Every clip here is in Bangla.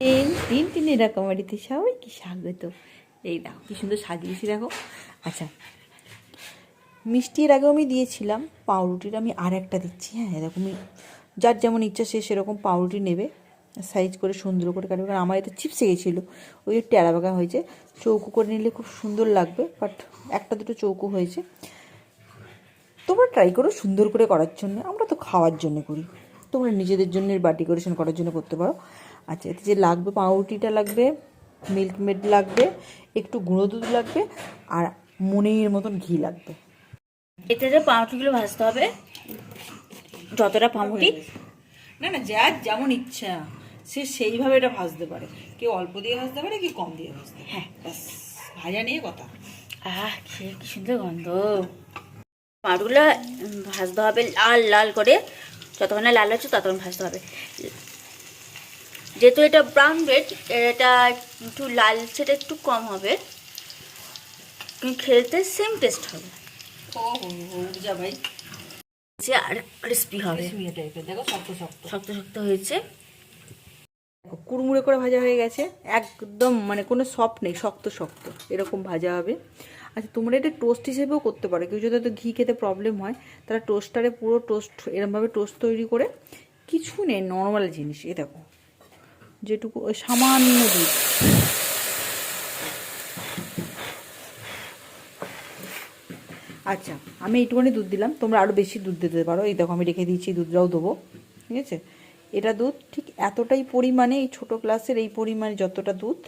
তিন তিন তিন এরকম বাড়িতে সবাইকে স্বাগত। এই দেখো কি সুন্দর সাজিয়েছি দেখো। আচ্ছা মিষ্টির আগেও আমি দিয়েছিলাম পাউরুটির, আমি আর একটা দিচ্ছি হ্যাঁ এরকমই। যার যেমন ইচ্ছা সে সেরকম পাউরুটি নেবে, সাইজ করে সুন্দর করে কাটবে, কারণ আমার এতে চিপসে গেছিল, ওই টেরা বাগা হয়েছে, চৌকো করে নিলে খুব সুন্দর লাগবে, বাট একটা দুটো চৌকো হয়েছে। তোমরা ট্রাই করো সুন্দর করে করার জন্য, আমরা তো খাওয়ার জন্য করি, তোমরা নিজেদের জন্য বা ডেকোরেশন করার জন্য করতে পারো। আচ্ছা এতে যে লাগবে পাউরুটিটা লাগবে মিল্ক মেড লাগবে একটু গুঁড়ো দুধ লাগবে আর মনের মতন ঘি লাগবে। এতে যে পাউরুটিগুলো ভাজতে হবে যতটা পাউরুটি। না না যার যেমন ইচ্ছা সে সেইভাবে এটা ভাজতে পারে। কেউ অল্প দিয়ে ভাজতে পারে কেউ কম দিয়ে ভাজতে হ্যাঁ। ব্যাস ভাজা নিয়ে কথা। আহ খেয়ে কি সুন্দর গন্ধ। পাউরুটিগুলো ভাজতে হবে লাল লাল করে। যতক্ষণ না লাল হচ্ছে ততক্ষণ ভাজতে হবে। যেহেতু এটা ব্রাউন ব্রেড এটা একটু লাল সেটা একটু কম হবে। কিন্তু খেতে সেম টেস্ট হবে। ভাই। যে আর ক্রিস্পি হবে। দেখো শক্ত শক্ত। শক্ত শক্ত হয়েছে। কুড়মুড়ে করে ভাজা হয়ে গেছে। একদম মানে কোনো সফট নেই শক্ত শক্ত। এরকম ভাজা হবে। আচ্ছা তোমরা এটা টোস্ট হিসেবেও করতে পারো। কেউ যদি ঘি খেতে প্রবলেম হয় তারা টোস্টারে পুরো টোস্ট এরমভাবে টোস্ট তৈরি করে। কিছু নেই নর্মাল জিনিস। এ দেখো। যেটুকু, ওই সামান্য দুধ। আচ্ছা আমি এইটুকুনি দুধ দিলাম, তোমরা আরও বেশি দুধ দিতে পারো। এই দেখো, আমি রেখে দিয়েছি, দুধটাও দেবো, ঠিক আছে? এটা দুধ ঠিক এতটাই পরিমাণে, এই ছোটো গ্লাসের এই পরিমাণে যতটা দুধ,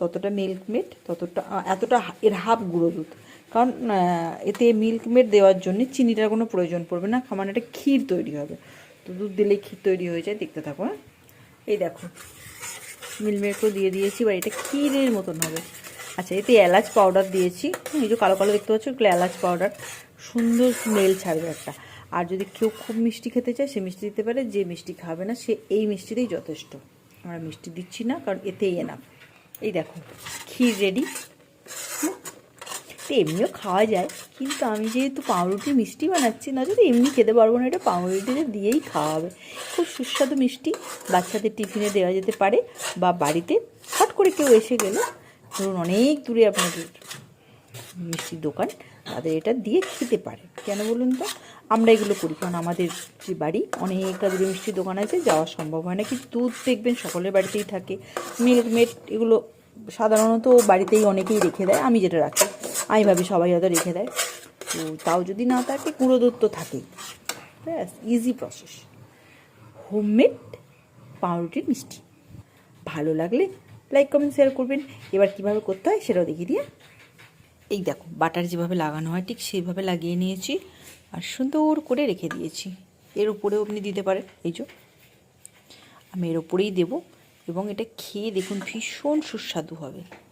ততটা মিল্ক মেড ততটা এতটা এর হাফ গুঁড়ো দুধ। কারণ এতে মিল্ক মেড দেওয়ার জন্য চিনিটার কোনো প্রয়োজন পড়বে না মানে একটা ক্ষীর তৈরি হবে। তো দুধ দিলেই ক্ষীর তৈরি হয়ে যায়, দেখতে থাকো হ্যাঁ? এই দেখো মিলমেটও দিয়ে দিয়েছি বা এটা ক্ষীরের মতন হবে। আচ্ছা এতে এলাচ পাউডার দিয়েছি। এই যে কালো কালো দেখতে পাচ্ছ, এগুলো এলাচ পাউডার সুন্দর স্মেল ছাড়বে একটা। আর যদি কেউ খুব মিষ্টি খেতে চায়, সে মিষ্টি দিতে পারে, যে মিষ্টি খাবে না, সে এই মিষ্টিতেই যথেষ্ট। আমরা মিষ্টি দিচ্ছি না, কারণ এতেই এনাফ এই দেখো, ক্ষীর রেডি তো এমনিও খাওয়া যায়, কিন্তু আমি যেহেতু পাউরুটি মিষ্টি বানাচ্ছি, না যদি এমনি খেতে পারব না, এটা পাউরুটিতে দিয়েই খাওয়া হবে খুব সুস্বাদু মিষ্টি, বাচ্চাদের টিফিনে দেওয়া যেতে পারে বা বাড়িতে। হট করে কেউ এসে গেলে, ধরুন অনেক দূরে আপনাদের মিষ্টির দোকান, তাদের এটা দিয়ে খেতে পারে। কেন বলুন তো? আমরা এগুলো করি, কারণ আমাদের যে বাড়ি, অনেকটা দূরে মিষ্টির দোকান আছে, যাওয়া সম্ভব হয় না, কিন্তু দুধ দেখবেন সকলের বাড়িতেই থাকে। মিল্ক মেড এগুলো সাধারণত বাড়িতেই অনেকেই রেখে দেয়, আমি যেটা রাখি। আমি ভাবি সবাই হয়তো রেখে দেয়। তো তাও যদি না থাকে গুঁড়ো দুধ তো থাকেই। ব্যাস ইজি প্রসেস হোমমেড পাউরুটির মিষ্টি। ভালো লাগলে লাইক কমেন্ট শেয়ার করবেন। এবার কীভাবে করতে হয় সেটাও দেখিয়ে দিয়ে। এই দেখো, বাটার যেভাবে লাগানো হয়, ঠিক সেইভাবে লাগিয়ে নিয়েছি। আর সুন্দর করে রেখে দিয়েছি। এর উপরেও আপনি দিতে পারেন। এই যে, আমি এর উপরেই দেবো। এবং এটা খেয়ে দেখুন ভীষণ সুস্বাদু হবে।